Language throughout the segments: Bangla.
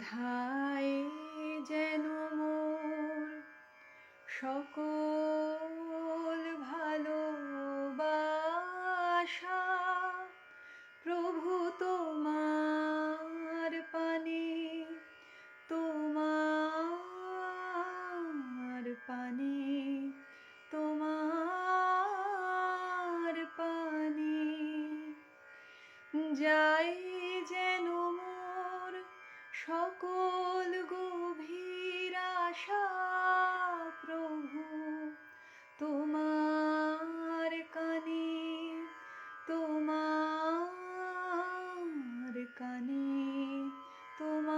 ধায় যেন মোর সকল ভালোবাসা প্রভু তোমার পানে তোমার পানে তোমার পানে। যাই যেন সকল গভীর আশা প্রভু তোমার কানে তোমার কানে তোমার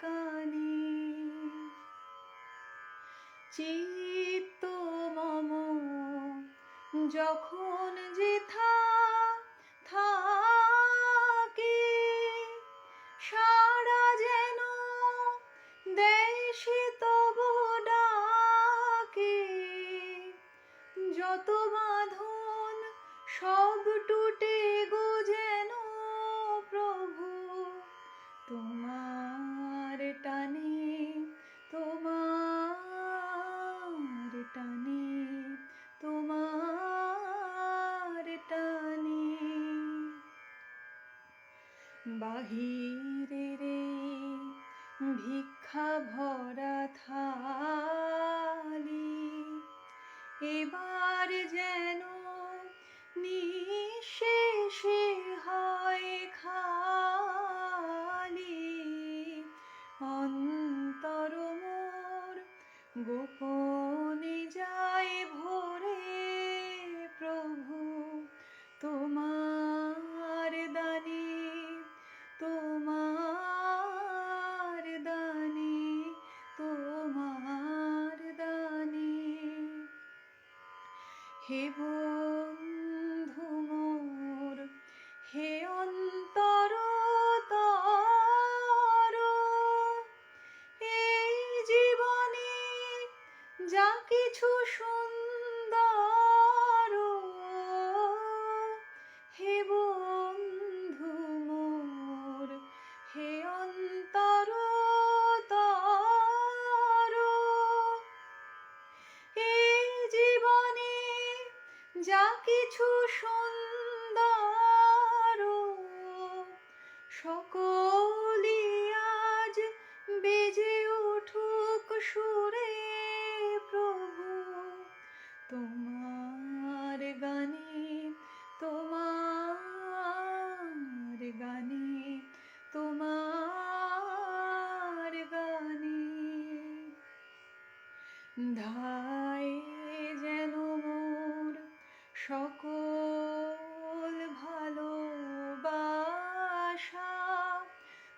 কানে। চিত্ত মম যখন যেথা দেশে তব ডাকে। যত বাঁধন সব টুটে গো যেন প্রভু। তোমার টানে তোমার টানে তোমার টানে। বাহিরে ভিক্ষা ভরা থালি। এবার যেন হে বন্ধু যা কিছু সুন্দর সকলি আজ বেজে উঠুক সুরে প্রভু। তোমার গানে তোমার গানে তোমার গানে ধায় সকল ভালোবাসা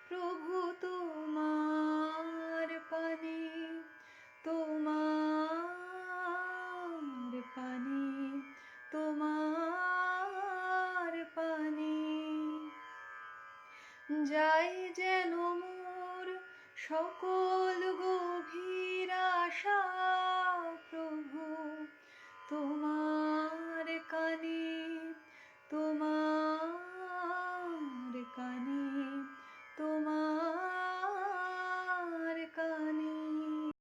প্রভু তোমার পানে তোমার পানে তোমার পানে। যাই যেন মোর সকল গো